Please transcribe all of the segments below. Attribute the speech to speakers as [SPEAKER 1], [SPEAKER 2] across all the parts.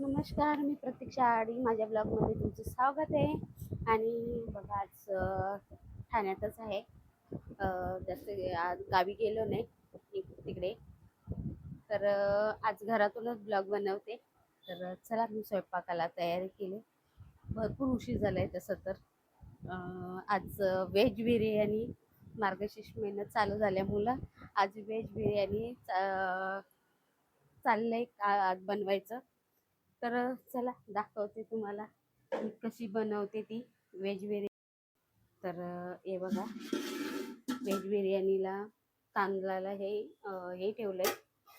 [SPEAKER 1] नमस्कार मी प्रतीक्षा आडी. माझ्या ब्लॉगमध्ये तुमचं स्वागत आहे. आणि बघा आज ठाण्यातच आहे. जसं जास्त आज गावी गेलो नाही तिकडे. तर आज घरातूनच ब्लॉग बनवते. तर चला मी स्वयंपाकाला तयारी केली. भरपूर उशीर झाला आहे तसं तर. आज व्हेज बिर्याणी मार्गशीर्ष मेहनत चालू झाल्यामुळं आज व्हेज बिर्याणी चा- चाललंय का- आज बनवायचं. तर चला दाखवते तुम्हाला मी कशी बनवते ती व्हेज बिर्याणी तर हे बघा. व्हेज बिर्याणीला तांदळाला हे हे ठेवलं आहे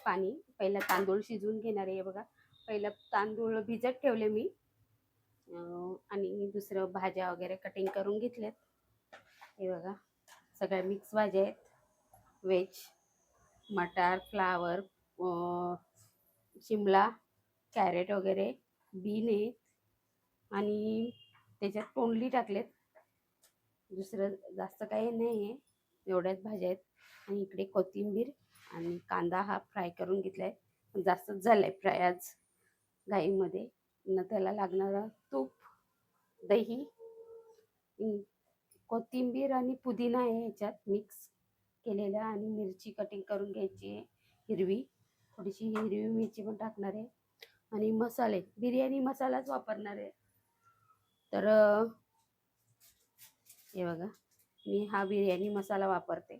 [SPEAKER 1] पाणी. पहिला तांदूळ शिजवून घेणार आहे हे बघा. पहिलं तांदूळ भिजत ठेवले मी. आणि दुसरं भाज्या वगैरे कटिंग करून घेतल्यात. हे बघा. सगळ्या मिक्स भाज्या आहेत. व्हेज मटार फ्लावर शिमला कॅरेट वगैरे बीन आहेत आणि त्याच्यात तोंडली टाकलेत. दुसरं जास्त काही नाही आहे एवढ्याच भाज्या आहेत. आणि इकडे कोथिंबीर आणि कांदा हा फ्राय करून घेतला आहे जास्तच झाला आहे फ्राय आज घाईमध्ये न त्याला लागणारं तूप दही कोथिंबीर आणि पुदिना आहे ह्याच्यात मिक्स केलेला. आणि मिरची कटिंग करून घ्यायची आहे. हिरवी. थोडीशी हिरवी मिरची पण टाकणार आहे. आणि मसाले. बिर्याणी मसालाच वापरणार आहे. तर हे बघा. मी हा बिर्याणी मसाला वापरते.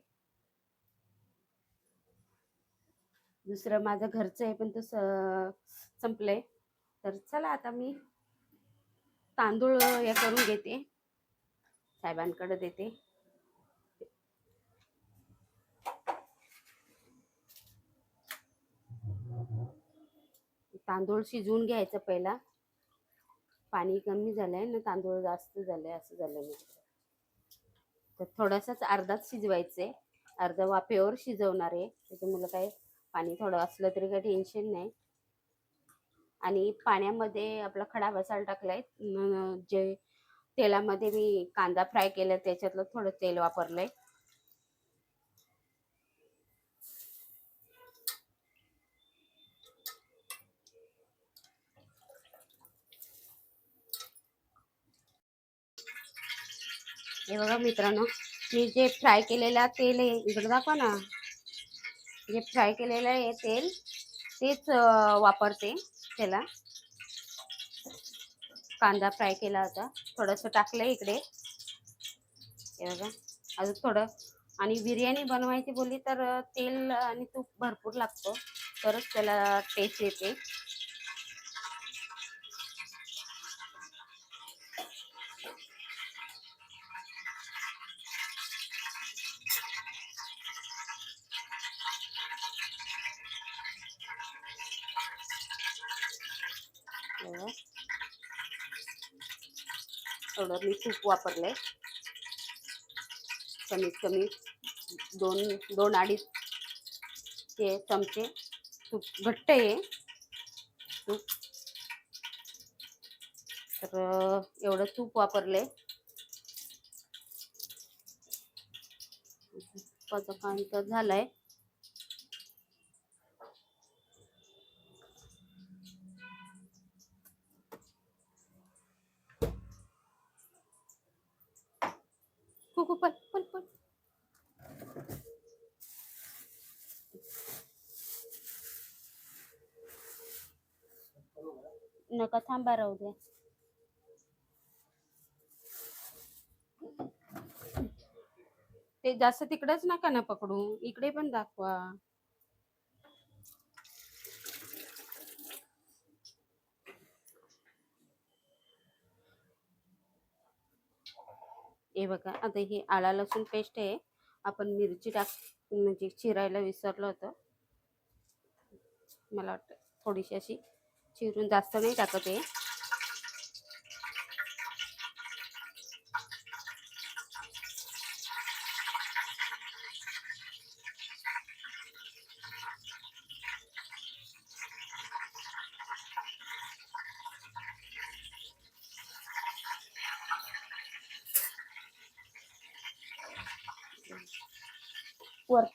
[SPEAKER 1] दुसरं माझं घरचं आहे पण तो स- संपलंय. तर चला आता मी तांदूळ हे करून घेते. साहेबांकडे देते. तांदूळ शिजवून घ्यायचं पहिला. पाणी कमी झालंय ना तांदूळ जास्त झालंय असं झालं तर थोडासाच अर्धाच शिजवायचंय. अर्धा वाफेवर शिजवणार आहे. त्याच्यामुळं काय पाणी थोडं असलं तरी काही टेन्शन नाही. आणि पाण्यामध्ये आपला खडा मसाला टाकलाय. जे तेलामध्ये मी कांदा फ्राय केला त्याच्यातलं थोडं तेल वापरलंय. हे बघा मित्रांनो मी जे फ्राय केलेला तेल आहे इकडे दाखवा ना. जे फ्राय केलेलं आहे तेल तेच वापरते त्याला. कांदा फ्राय केला होता थोडंसं टाकलं इकडे. हे बघा अजून थोडं. आणि बिर्याणी बनवायची बोलली तर तेल आणि तूप भरपूर लागतो. तरच त्याला टेस्ट येते. हे थोडं मी तूप वापरले. कमीत कमी दोन दोन अडीच ते चमचे तूप घट्ट आहे. तूप. तर एवढं तूप वापरले. पाणी तर झालाय. हो पण पण पण. नका थांबा राहू द्या. ते जास्त तिकडच नका ना पकडू. इकडे पण दाखवा. हे बघा आता ही आला लसूण पेस्ट आहे. आपण मिरची टाक म्हणजे चिरायला विसरलो होतं. मला वाटतं थोडीशी अशी चिरून जास्त नाही टाकत आहे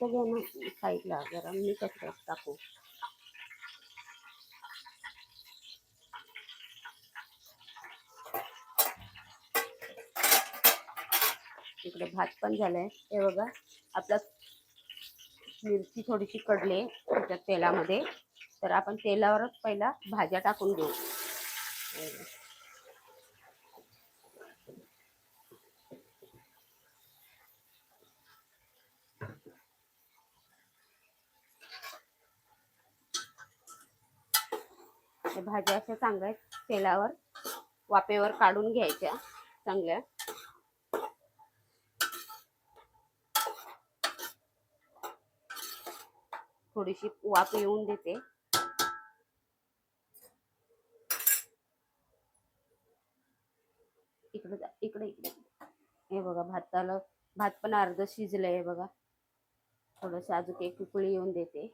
[SPEAKER 1] असं साईडला जरा मी कसं टाकू. इकडे भात पण झालाय. हे बघा आपला मिरची थोडीशी कडले त्याच्या तेलामध्ये. तर आपण तेलावरच पहिला भाज्या टाकून देऊ तेलावर वाफेवर काढून घ्यायच्या चांगल्या. थोडीशी वाफ येऊन देते. इकडे इकडे इकडे. हे बघा भाताला भात पण अर्ध शिजलंय बघा. थोडस अजून एक उकळी येऊन देते.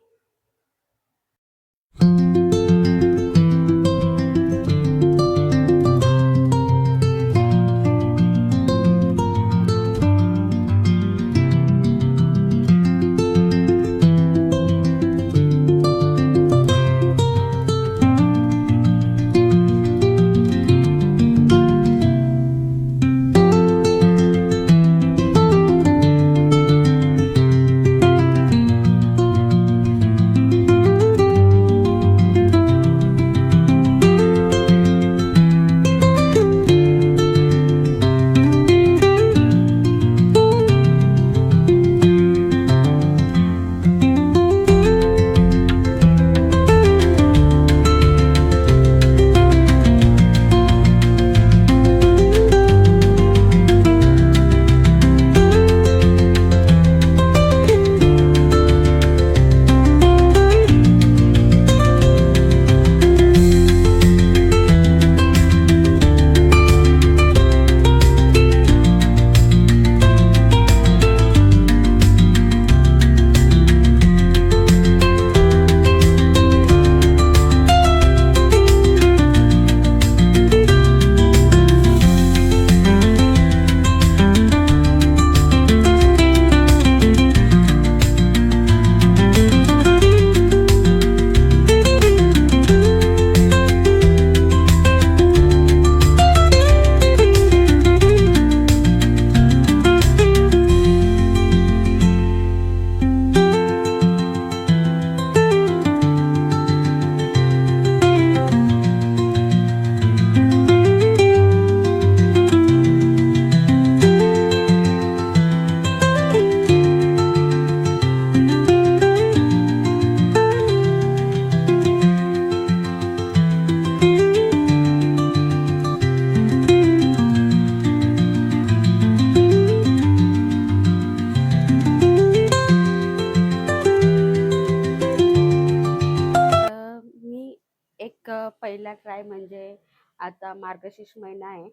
[SPEAKER 1] पहिला ट्राय म्हणजे आता मार्गशीर्ष महिना आहे.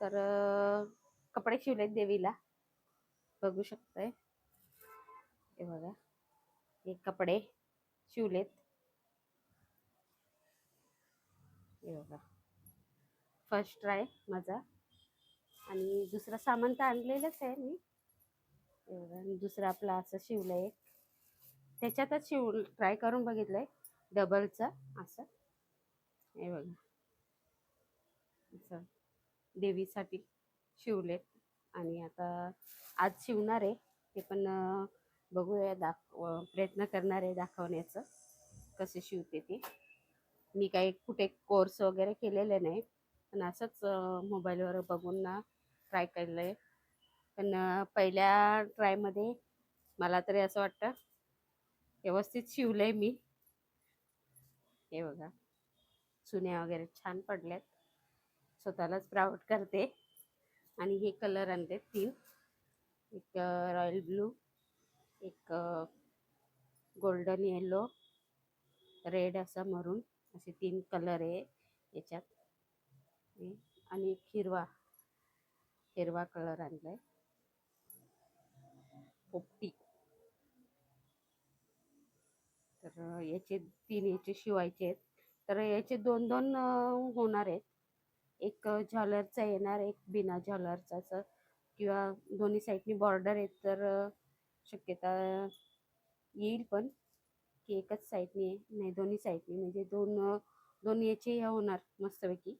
[SPEAKER 1] तर कपडे शिवलेत देवीला. बघू शकताय. हे बघा. हे कपडे शिवलेत. हे बघा. फर्स्ट ट्राय माझा. आणि दुसरं सामान तर आणलेलंच आहे मी. हे बघा. आणि दुसरं आपलं असं एक. त्याच्यातच शिव ट्राय करून बघितलंय. डबलचं असं. हे बघा. असं. देवीसाठी शिवलेत आणि आता आज शिवणार आहे. ते पण बघूया दाखव प्रयत्न करणार आहे दाखवण्याचं. कसे शिवते ते. मी काही कुठे कोर्स वगैरे केलेले नाही. पण असंच मोबाईलवर बघून ना ट्राय केलं आहे पण पहिल्या ट्रायमध्ये मला तरी असं वाटतं व्यवस्थित शिवलं आहे मी. हे बघा. चुन्या वगैरे छान पडल्यात स्वतःलाच प्राऊड करते. आणि हे कलर आणले तीन. एक रॉयल ब्लू एक गोल्डन येलो रेड असा मरून असे तीन कलर आहे याच्यात. आणि एक हिरवा हिरवा कलर आणलाय. पोपटी. तर याचे तीन याचे शिवायचे आहेत. तर याचे दोन दोन होणार आहेत. एक अं, झालरचा येणार एक बिना झालरचा असं किंवा दोन्ही साईडनी बॉर्डर आहेत तर शक्यता येईल पण. की एकच साईडनी आहे नाही दोन्ही साईडनी. म्हणजे दोन दोन याचे हे होणार मस्तपैकी.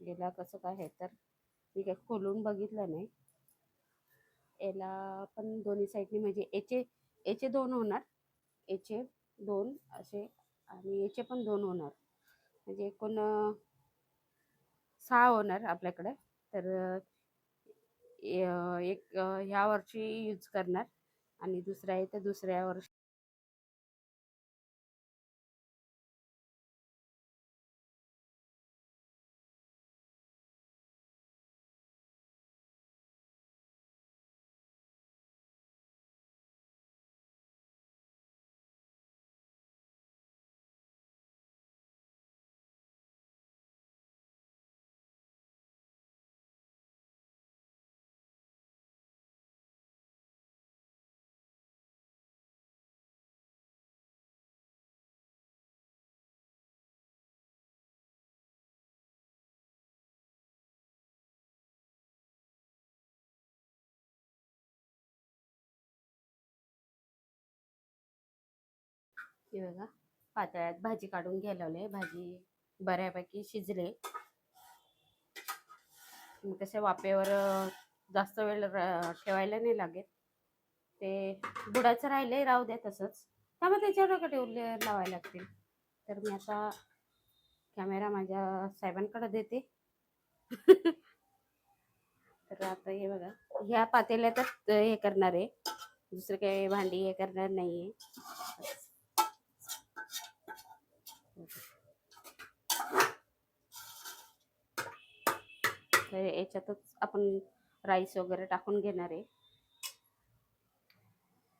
[SPEAKER 1] गेला कसं काय आहे तर. मी काय खोलून बघितलं नाही. याला पण दोन्ही साईडनी म्हणजे याचे याचे दोन होणार. याचे दोन असे आणि याचे पण दोन होणार. म्हणजे एकूण सहा होणार आपल्याकडे. तर एक ह्या वर्षी यूज करणार आणि दुसरा आहे तर दुसऱ्या वर्षी हे बघा पातळ्यात भाजी काढून घ्यायला भाजी बऱ्यापैकी शिजले तसे वाफेवर जास्त वेळ ठेवायला नाही लागेल ते बुडाचं राहिले राहू द्या तसंच. त्यामुळे त्याच्यावर ठेवले लावायला लागतील. तर मी आता कॅमेरा माझ्या साहेबांकडे देते. तर आता हे बघा ह्या पातेल्यातच हे करणार आहे. दुसरं काही भांडी हे करणार नाही आहे तर याच्यातच आपण राईस वगैरे टाकून घेणार आहे.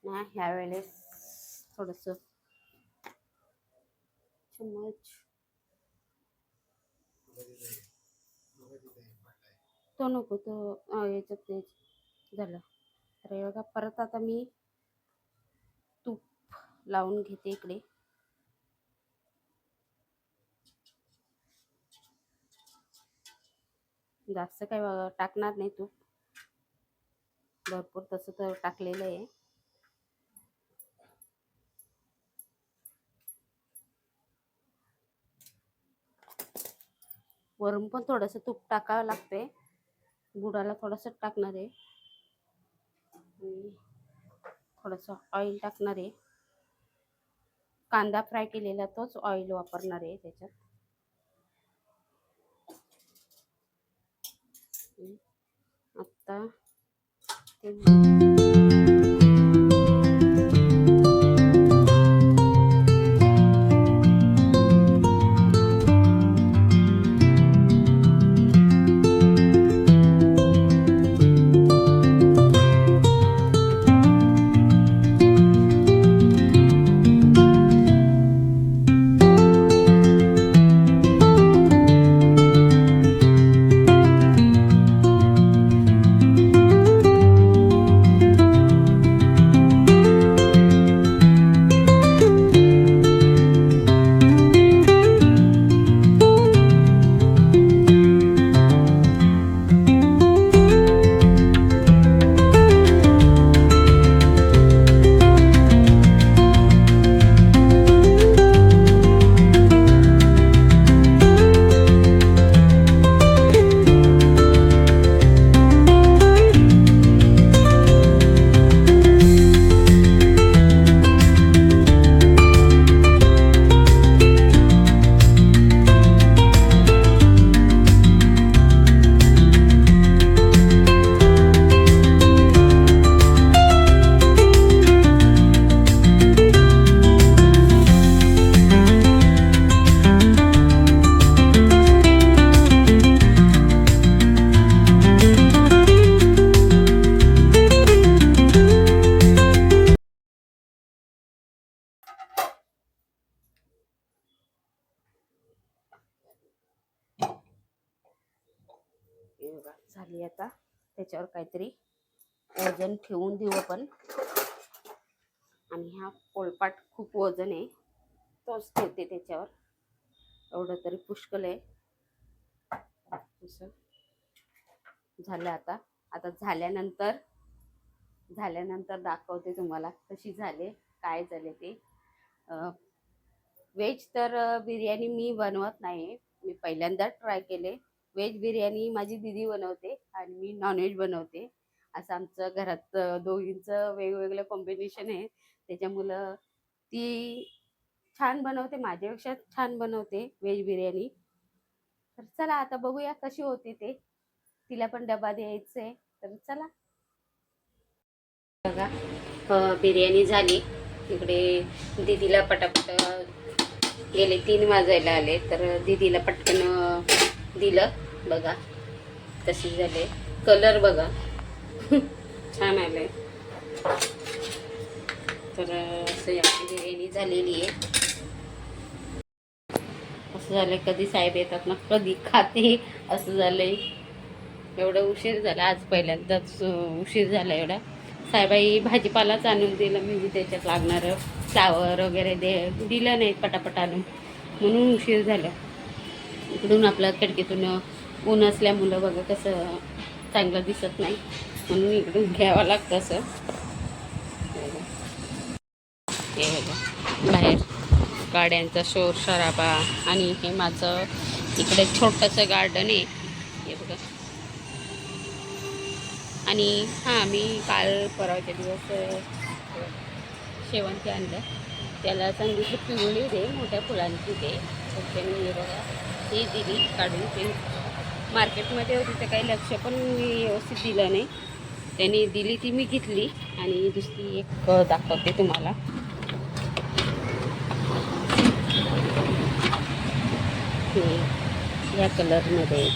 [SPEAKER 1] ना ह्या वेळेस थोडस चम्मच तो नको तो याच्यात ते झालं. तर बघा परत आता मी तूप लावून घेते इकडे. जास्त काही टाकणार नाही तूप भरपूर तसं तर टाकलेलं आहे. वरून पण थोडंसं तूप टाकावं लागते गुडाला थोडंसं टाकणार आहे. थोडंसं ऑइल टाकणार आहे. कांदा फ्राय केलेला तोच ऑइल वापरणार आहे त्याच्यात. आता ते हे बघा, झाली आता. त्याच्यावर काहीतरी वजन ठेवून देऊ आपण. आणि हा पोळपाट खूप वजन आहे. तोच ठेवते त्याच्यावर. एवढं तरी पुष्कळ आहे. असं. झालं आता. आता झाल्यानंतर झाल्यानंतर दाखवते तुम्हाला कशी झाले काय झाले ते. व्हेज तर बिर्याणी मी बनवत नाही मी पहिल्यांदा ट्राय केले. व्हेज बिर्याणी माझी दिदी बनवते आणि मी नॉनव्हेज बनवते. असं आमचं घरात दोघींचं वेगवेगळं कॉम्बिनेशन आहे. त्याच्यामुळं ती छान बनवते माझ्यापेक्षा छान बनवते व्हेज बिर्याणी. तर चला आता बघूया कशी होती ते. तिला पण डबा द्यायचा आहे. तर चला. बघा बिर्याणी झाली. तिकडे दीदीला पटापट गेले तीन वाजायला आले. तर दीदीला पटकन दिलं. बघा कशी झाले. कलर बघा. छान आले. तर असं आपली बिर्याणी झालेली आहे. असं झालं कधी साहेब येतात ना कधी खाते. असं झालंय. एवढं उशीर झाला आज पहिल्यांदाच उशीर झाला एवढा. साहेबाई भाजीपालाच आणून दिलं म्हणजे त्याच्यात लागणारं फ्लावर वगैरे दे दिलं नाही पटापट आणून. म्हणून उशीर झाला. इकडून आपल्या खिडकीतून ऊन असल्यामुळं बघा कसं चांगलं दिसत नाही. म्हणून इकडून घ्यावं लागतं असं. हे बघा. बाहेर गाड्यांचा शोर शराबा आणि हे माझं इकडे छोटंसं गार्डन आहे. हे बघा. आणि हां मी काल परवाच्या दिवस शेवंती आणलं. त्याला चांगली पिवळी दे मोठ्या फुलांची दे. बघा. ही दिली काढून ते मार्केटमध्ये होती तर काही लक्ष पण मी व्यवस्थित दिलं नाही. त्याने दिली ती मी घेतली. आणि दुसरी एक दाखवते तुम्हाला. या कलरमध्ये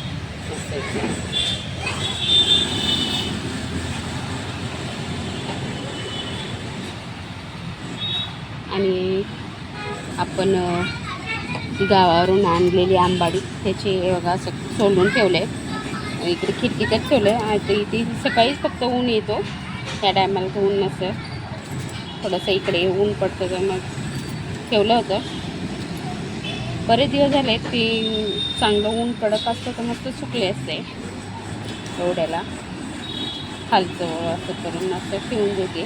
[SPEAKER 1] आणि आपण गावावरून आणलेली आंबाडी त्याची बघा असं सोलून ठेवलं आहे इकडे खिडकीतच ठेवलं आहे आणि इथे सकाळीच फक्त ऊन येतो. त्या टायमाला तर ऊन नसतं. थोडंसं इकडे ऊन पडतं तर मग ठेवलं होतं. बरेच दिवस झाले ते चांगलं ऊन कडक असतं तर मस्त सुकले असते. एवढ्याला. खालचं असं करून असं ठेवून देते.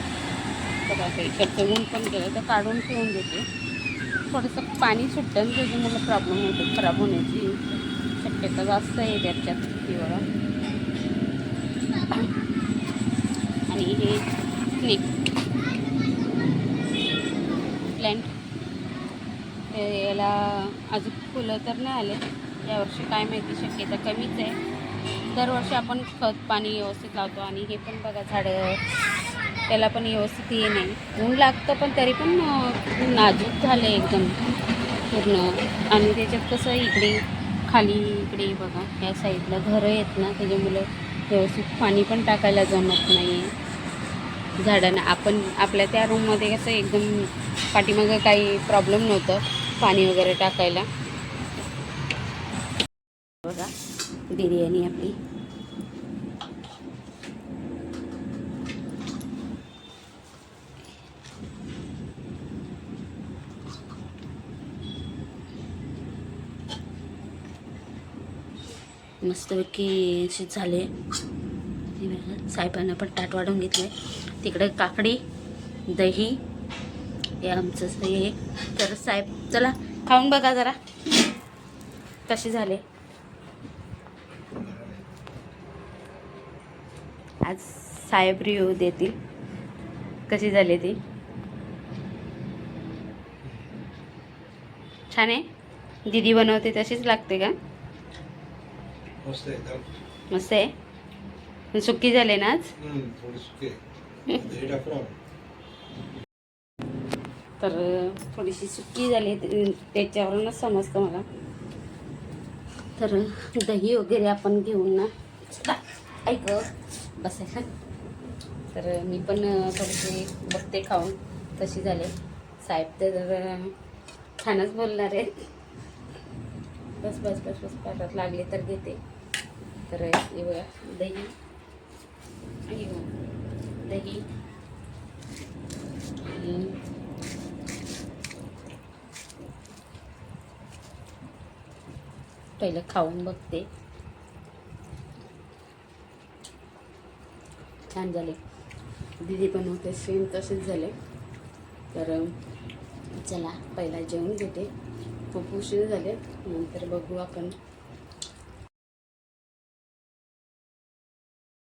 [SPEAKER 1] तर असं इकडचं ऊन पण गेलं तर काढून ठेवून देते. थोडंसं पाणी सुटतं आणि त्याच्यामुळे प्रॉब्लेम होतो. खराब होण्याची शक्यता जास्त आहे त्याच्यात बघा आणि हे स्नेक प्लॅन्ट याला अजून फुलं तर नाही आले. यावर्षी काय माहिती शक्यता कमीच आहे. दरवर्षी आपण खत पाणी व्यवस्थित लावतो आणि हे पण बघा झाडं त्याला पण व्यवस्थित हे नाही. ऊन लागतं पण तरी पण नाजूक झालं आहे एकदम पूर्ण. आणि त्याच्यात कसं इकडे खाली इकडे बघा या साईडला घरं आहेत ना त्याच्यामुळं व्यवस्थित पाणी पण टाकायला जमत नाही आहे झाडांना आपण आपल्या त्या रूममध्ये कसं एकदम पाठीमागं काही प्रॉब्लेम नव्हतं पाणी वगैरे टाकायला. बघा बिर्याणी आपली. मस्तपैकी असे झाले. साहेबांना पण ताट वाढून घेतले तिकडे काकडी दही हे आमचं हे. तर साहेब चला खाऊन बघा जरा. कसे झाले? आज साहेब रिव्ह्यू देतील. कशी झाली ती? छान आहे? दीदी बनवते तशीच लागते का?
[SPEAKER 2] मस्त आहे
[SPEAKER 1] सुक्की झाले ना आज?
[SPEAKER 2] सुकी.
[SPEAKER 1] तर थोडीशी सुक्की झाली त्याच्यावरूनच समजतं मला. तर दही वगैरे आपण घेऊन ना. ऐक. बसायला तर मी पण थोडेसे बघते खाऊन. कशी झाले. साहेब तर छानच बोलणार आहेत. बस बस बस बस. पाठात लागले तर घेते. तर हे बघा दही. दही. पहिलं खाऊन बघते. छान झाले. दिदी होते सेम तसेच झाले. तर चला पहिला जेवण घेते. खूप उशीर झाले. नंतर बघू आपण.